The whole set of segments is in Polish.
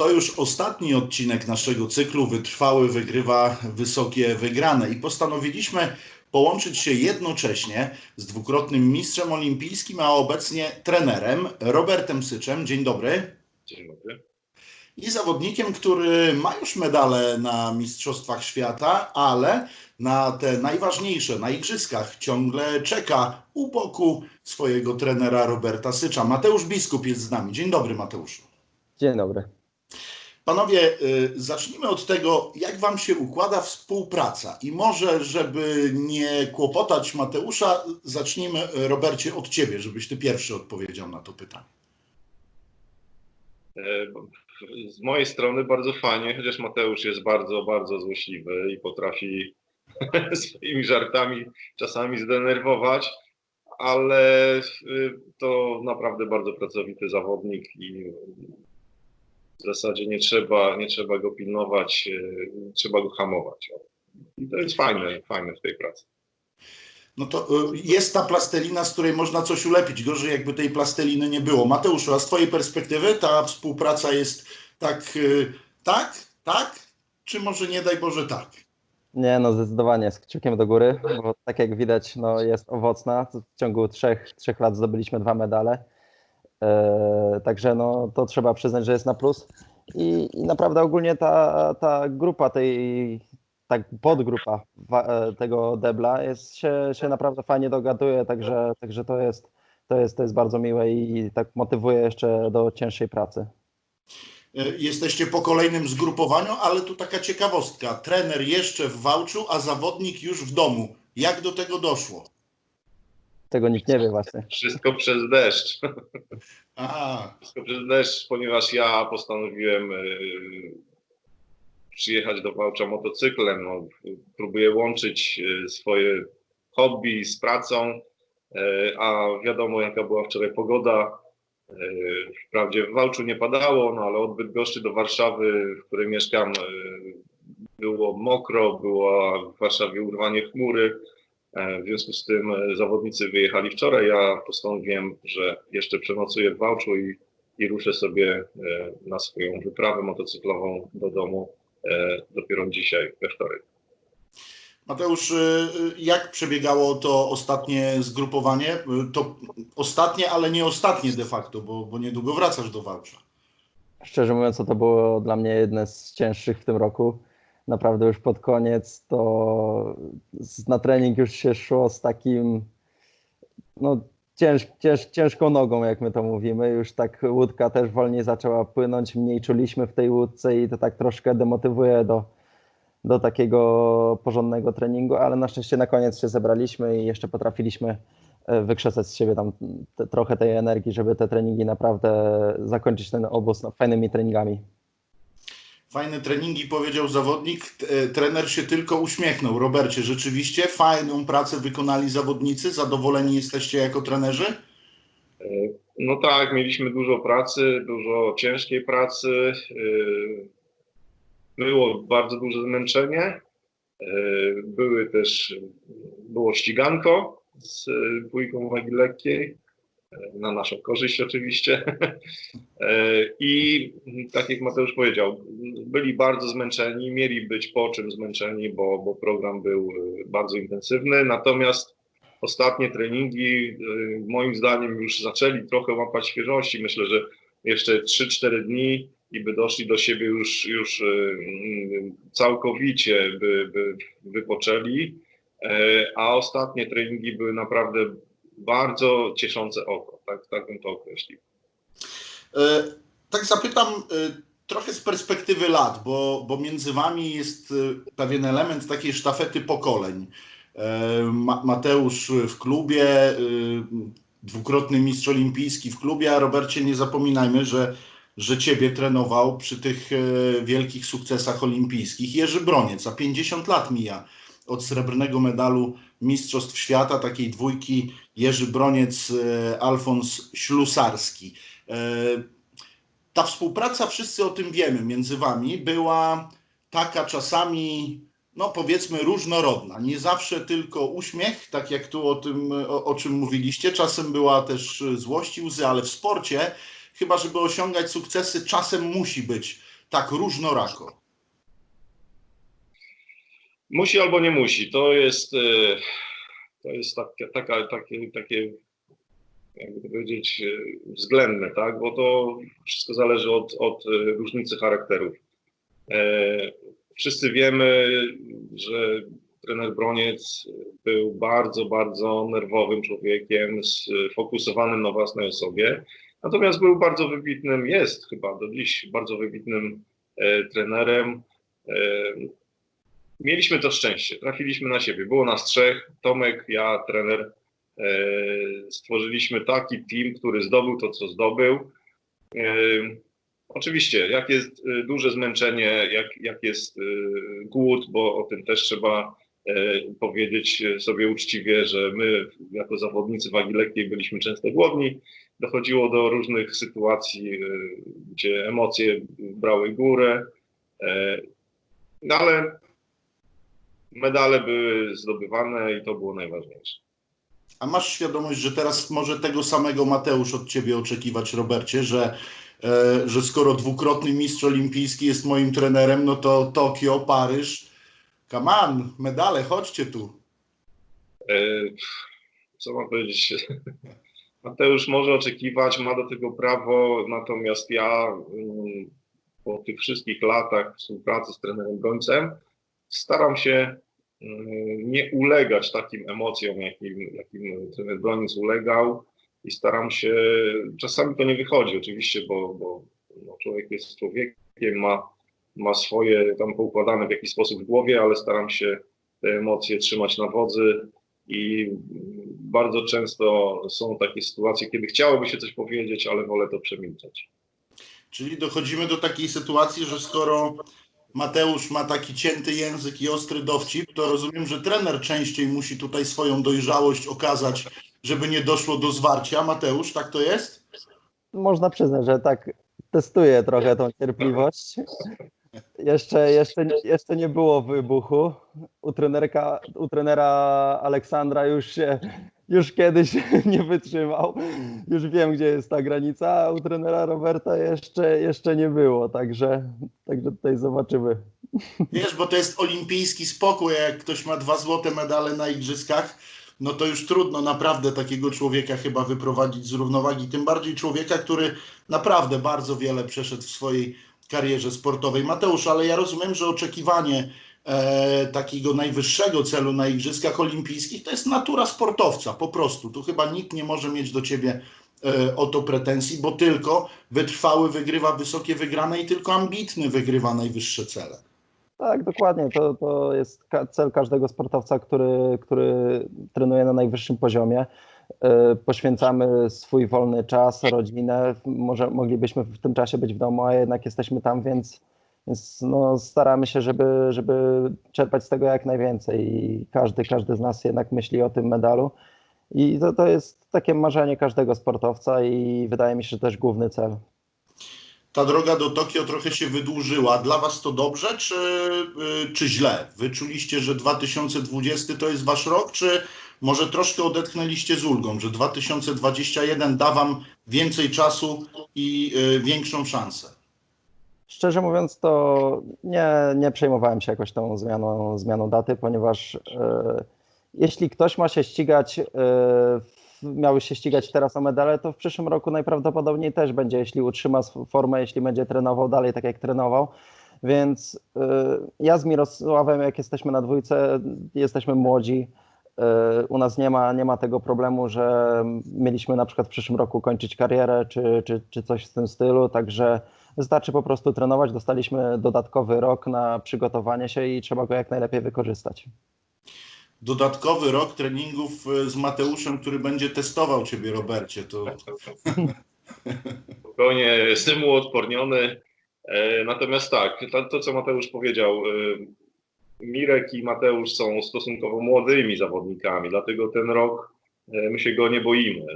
To już ostatni odcinek naszego cyklu Wytrwały wygrywa wysokie wygrane i postanowiliśmy połączyć się jednocześnie z dwukrotnym mistrzem olimpijskim, a obecnie trenerem Robertem Syczem. Dzień dobry. Dzień dobry. I zawodnikiem, który ma już medale na Mistrzostwach Świata, ale na te najważniejsze, na igrzyskach ciągle czeka u boku swojego trenera Roberta Sycza. Mateusz Biskup jest z nami. Dzień dobry, Mateuszu. Dzień dobry. Panowie, y, zacznijmy od tego, jak Wam się układa współpraca. I może, żeby nie kłopotać Mateusza, zacznijmy, y, Robercie, od Ciebie, żebyś Ty pierwszy odpowiedział na to pytanie. E, Z mojej strony bardzo fajnie, chociaż Mateusz jest bardzo, bardzo złośliwy i potrafi swoimi żartami czasami zdenerwować, ale y, to naprawdę bardzo pracowity zawodnik i w zasadzie nie trzeba, nie trzeba go pilnować, y, trzeba go hamować. I to jest fajne, fajne w tej pracy. No to y, jest ta plastelina, z której można coś ulepić. Gorzej, jakby tej plasteliny nie było. Mateuszu, a z Twojej perspektywy ta współpraca jest tak, y, tak, tak, czy może nie daj Boże tak? Nie, no zdecydowanie z kciukiem do góry, bo tak jak widać, no jest owocna. W ciągu trzech, trzech lat zdobyliśmy dwa medale. E, także no to trzeba przyznać, że jest na plus. I, i naprawdę ogólnie ta, ta grupa tej, tak podgrupa e, tego debla jest, się, się naprawdę fajnie dogaduje, także, także to, jest, to, jest, to jest bardzo miłe i tak motywuje jeszcze do cięższej pracy. Y, Jesteście po kolejnym zgrupowaniu, ale tu taka ciekawostka. Trener jeszcze w Wałczu, a zawodnik już w domu. Jak do tego doszło? Tego nikt nie wie właśnie. Wszystko przez deszcz. A, Wszystko przez deszcz, ponieważ ja postanowiłem y, przyjechać do Wałcza motocyklem. No, próbuję łączyć y, swoje hobby z pracą, y, a wiadomo jaka była wczoraj pogoda. Wprawdzie w Wałczu nie padało, no ale od Bydgoszczy do Warszawy, w której mieszkam, było mokro, była w Warszawie urwanie chmury. E, W związku z tym e, zawodnicy wyjechali wczoraj. Ja postanowiłem, że jeszcze przenocuję w Wałczu i, i ruszę sobie e, na swoją wyprawę motocyklową do domu dopiero dzisiaj, we wtorek. Mateusz, jak przebiegało to ostatnie zgrupowanie? To ostatnie, ale nie ostatnie de facto, bo, bo niedługo wracasz do Wałcza. Szczerze mówiąc, to było dla mnie jedne z cięższych w tym roku. Naprawdę już pod koniec to na trening już się szło z takim no, cięż, cięż, ciężką nogą, jak my to mówimy. Już tak łódka też wolniej zaczęła płynąć, mniej czuliśmy w tej łódce i to tak troszkę demotywuje do, do takiego porządnego treningu, ale na szczęście na koniec się zebraliśmy i jeszcze potrafiliśmy e, wykrzesać z siebie tam te, trochę tej energii, żeby te treningi naprawdę zakończyć ten obóz no, fajnymi treningami. Fajne treningi, powiedział zawodnik. E, Trener się tylko uśmiechnął. Robercie, rzeczywiście fajną pracę wykonali zawodnicy. Zadowoleni jesteście jako trenerzy? E, No tak, mieliśmy dużo pracy, dużo ciężkiej pracy. e, Było bardzo duże zmęczenie. Były też, było ściganko z dwójką wagi lekkiej, na naszą korzyść oczywiście. E, I tak jak Mateusz powiedział, byli bardzo zmęczeni, mieli być po czym zmęczeni, bo, bo program był e, bardzo intensywny. Natomiast ostatnie treningi y, moim zdaniem już zaczęli trochę łapać świeżości. Myślę, że jeszcze 3-4 dni i by doszli do siebie już, już y, całkowicie by, by wypoczęli, E, a ostatnie treningi były naprawdę bardzo cieszące oko, tak, tak bym to określił. E, Tak zapytam e, trochę z perspektywy lat, bo, bo między wami jest e, pewien element takiej sztafety pokoleń. Ma- Mateusz w klubie, dwukrotny mistrz olimpijski w klubie, a Robercie nie zapominajmy, że, że ciebie trenował przy tych wielkich sukcesach olimpijskich Jerzy Broniec, a 50 lat mija od srebrnego medalu Mistrzostw Świata, takiej dwójki Jerzy Broniec, e, Alfons Ślusarski. E, Ta współpraca, wszyscy o tym wiemy, między wami była taka czasami, no powiedzmy, różnorodna. Nie zawsze tylko uśmiech, tak jak tu o tym, o, o czym mówiliście. Czasem była też złość i łzy, ale w sporcie, chyba żeby osiągać sukcesy, czasem musi być tak różnorako? Musi albo nie musi. To jest, e, to jest takie, taka, takie, takie, jakby to powiedzieć, e, względne, tak? Bo to wszystko zależy od, od e, różnicy charakterów. Wszyscy wiemy, że trener Broniec był bardzo, bardzo nerwowym człowiekiem, sfokusowanym na własnej osobie. Natomiast był bardzo wybitnym, jest chyba do dziś bardzo wybitnym e, trenerem. Mieliśmy to szczęście, trafiliśmy na siebie. Było nas trzech, Tomek, ja, trener. E, stworzyliśmy taki team, który zdobył to, co zdobył. E, oczywiście, jak jest e, duże zmęczenie, jak, jak jest głód, bo o tym też trzeba powiedzieć sobie uczciwie, że my jako zawodnicy wagi lekkiej byliśmy często głodni dochodziło do różnych sytuacji, gdzie emocje brały górę, no ale medale były zdobywane i to było najważniejsze. A masz świadomość, że teraz może tego samego Mateusz od ciebie oczekiwać, Robercie, że, e, że skoro dwukrotny mistrz olimpijski jest moim trenerem, no to Tokio, Paryż, come on, medale, chodźcie tu. Co mam powiedzieć? Mateusz może oczekiwać, ma do tego prawo, natomiast ja mm, po tych wszystkich latach współpracy z trenerem Gońcem staram się mm, nie ulegać takim emocjom, jakim, jakim trener ulegał i staram się, czasami to nie wychodzi oczywiście, bo, bo no, człowiek jest człowiekiem, ma, ma swoje tam poukładane w jakiś sposób w głowie, ale staram się te emocje trzymać na wodzy i bardzo często są takie sytuacje, kiedy chciałoby się coś powiedzieć, ale wolę to przemilczeć. Czyli dochodzimy do takiej sytuacji, że skoro Mateusz ma taki cięty język i ostry dowcip, to rozumiem, że trener częściej musi tutaj swoją dojrzałość okazać, żeby nie doszło do zwarcia. Mateusz, tak to jest? Można przyznać, że tak testuję trochę tą cierpliwość. Jeszcze, jeszcze, jeszcze nie było wybuchu. U, trenerka, u trenera Aleksandra już się już kiedyś nie wytrzymał. Już wiem, gdzie jest ta granica, u trenera Roberta jeszcze, jeszcze nie było, także, także tutaj zobaczymy. Wiesz, bo to jest olimpijski spokój, jak ktoś ma dwa złote medale na igrzyskach, no to już trudno naprawdę takiego człowieka chyba wyprowadzić z równowagi. Tym bardziej człowieka, który naprawdę bardzo wiele przeszedł w swojej karierze sportowej. Mateusz, ale ja rozumiem, że oczekiwanie e, takiego najwyższego celu na Igrzyskach Olimpijskich to jest natura sportowca, po prostu. Tu chyba nikt nie może mieć do ciebie e, o to pretensji, bo tylko wytrwały wygrywa wysokie wygrane i tylko ambitny wygrywa najwyższe cele. Tak, dokładnie. To, to jest cel każdego sportowca, który, który trenuje na najwyższym poziomie. E, poświęcamy swój wolny czas, rodzinę. Może moglibyśmy w tym czasie być w domu, a jednak jesteśmy tam, więc, więc no, staramy się, żeby, żeby czerpać z tego jak najwięcej. I każdy, każdy z nas jednak myśli o tym medalu. I to, to jest takie marzenie każdego sportowca i wydaje mi się, że też główny cel. Ta droga do Tokio trochę się wydłużyła. Dla Was to dobrze, czy, y, czy źle? Wy czuliście, że 2020 to jest Wasz rok, czy może troszkę odetchnęliście z ulgą, że 2021 da Wam więcej czasu i y, większą szansę? Szczerze mówiąc, to nie, nie przejmowałem się jakoś tą zmianą, zmianą daty, ponieważ y, jeśli ktoś ma się ścigać, y, miały się ścigać teraz o medale, to w przyszłym roku najprawdopodobniej też będzie, jeśli utrzyma formę, jeśli będzie trenował dalej tak jak trenował. Więc y, ja z Mirosławem, jak jesteśmy na dwójce, jesteśmy młodzi, u nas nie ma, nie ma tego problemu, że mieliśmy na przykład w przyszłym roku kończyć karierę czy, czy, czy coś w tym stylu, także wystarczy po prostu trenować. Dostaliśmy dodatkowy rok na przygotowanie się i trzeba go jak najlepiej wykorzystać. Dodatkowy rok treningów z Mateuszem, który będzie testował Ciebie, Robercie. To... Spokojnie, jestem uodporniony. E, natomiast tak, to, to co Mateusz powiedział, e, Mirek i Mateusz są stosunkowo młodymi zawodnikami, dlatego ten rok e, my się go nie boimy.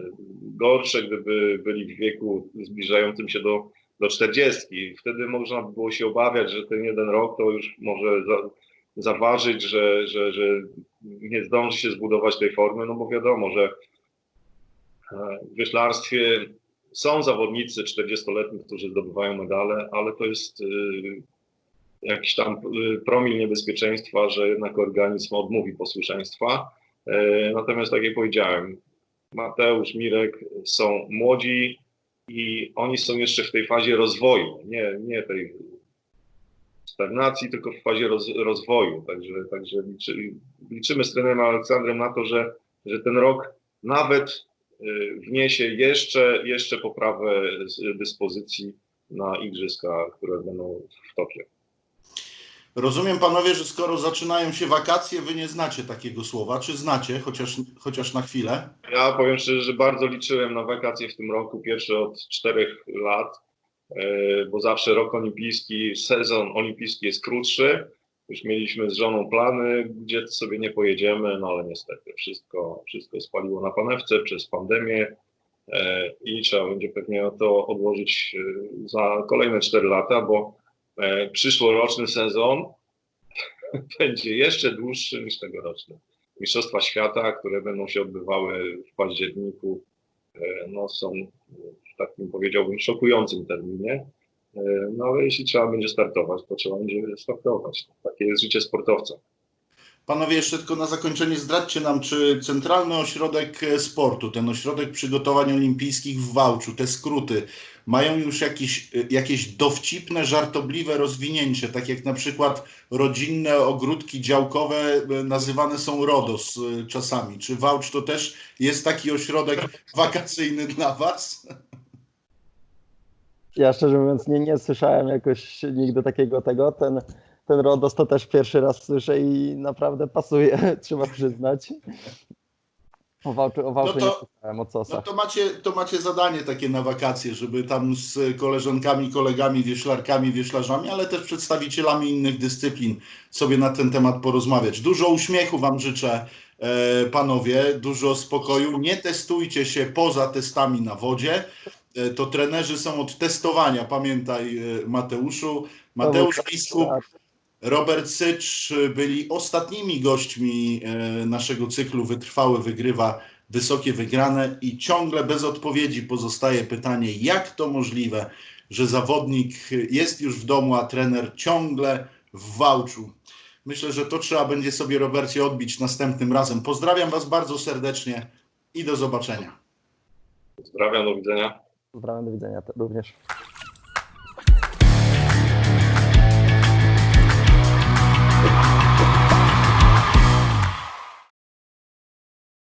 Gorsze, gdyby byli w wieku zbliżającym się do, do 40. Wtedy można by było się obawiać, że ten jeden rok to już może za, zaważyć, że, że, że nie zdąży się zbudować tej formy, no bo wiadomo, że e, w wyślarstwie są zawodnicy 40-letni, którzy zdobywają medale, ale to jest y, jakiś tam y, promil niebezpieczeństwa, że jednak organizm odmówi posłuszeństwa. E, Natomiast tak jak powiedziałem, Mateusz, Mirek są młodzi i oni są jeszcze w tej fazie rozwoju, nie, nie tej stagnacji, tylko w fazie roz, rozwoju. Także, także liczy, liczymy z trenerem Aleksandrem na to, że, że ten rok nawet y, wniesie jeszcze, jeszcze poprawę dyspozycji na igrzyska, które będą w Tokio. Rozumiem panowie, że skoro zaczynają się wakacje, wy nie znacie takiego słowa. Czy znacie, chociaż, chociaż na chwilę? Ja powiem szczerze, że bardzo liczyłem na wakacje w tym roku, pierwszy od czterech lat, e, bo zawsze rok olimpijski, sezon olimpijski jest krótszy. Już mieliśmy z żoną plany, gdzie sobie nie pojedziemy, no ale niestety wszystko, wszystko spaliło na panewce przez pandemię e, i trzeba będzie pewnie to odłożyć e, za kolejne 4 lata, bo przyszłoroczny sezon będzie jeszcze dłuższy niż tegoroczny. Mistrzostwa Świata, które będą się odbywały w październiku, e, no, są w takim powiedziałbym szokującym terminie. E, No ale jeśli trzeba będzie startować, to trzeba będzie startować. Takie jest życie sportowca. Panowie, jeszcze tylko na zakończenie zdradźcie nam, czy Centralny Ośrodek Sportu, ten ośrodek przygotowań olimpijskich w Wałczu, te skróty, mają już jakieś, jakieś dowcipne, żartobliwe rozwinięcie, tak jak na przykład rodzinne ogródki działkowe e, nazywane są RODOS e, czasami. Czy Wałcz to też jest taki ośrodek wakacyjny dla Was? Ja szczerze mówiąc nie, nie słyszałem jakoś nigdy takiego tego. Ten, ten RODOS to też pierwszy raz słyszę i naprawdę pasuje, trzeba przyznać. O Wałczu, o Wałczu No to- nie słyszałem, o No to macie, to macie zadanie takie na wakacje, żeby tam z koleżankami, kolegami, wieślarkami, wieślarzami, ale też przedstawicielami innych dyscyplin sobie na ten temat porozmawiać. Dużo uśmiechu Wam życzę, e, panowie, dużo spokoju. Nie testujcie się poza testami na wodzie. E, to trenerzy są od testowania, pamiętaj e, Mateuszu. Mateusz Biskup, Robert Sycz byli ostatnimi gośćmi e, naszego cyklu Wytrwały Wygrywa Wysokie Wygrane i ciągle bez odpowiedzi pozostaje pytanie, jak to możliwe, że zawodnik jest już w domu, a trener ciągle w Wałczu. Myślę, że to trzeba będzie sobie, Robercie, odbić następnym razem. Pozdrawiam Was bardzo serdecznie i do zobaczenia. Pozdrawiam, do widzenia. Pozdrawiam, do widzenia również.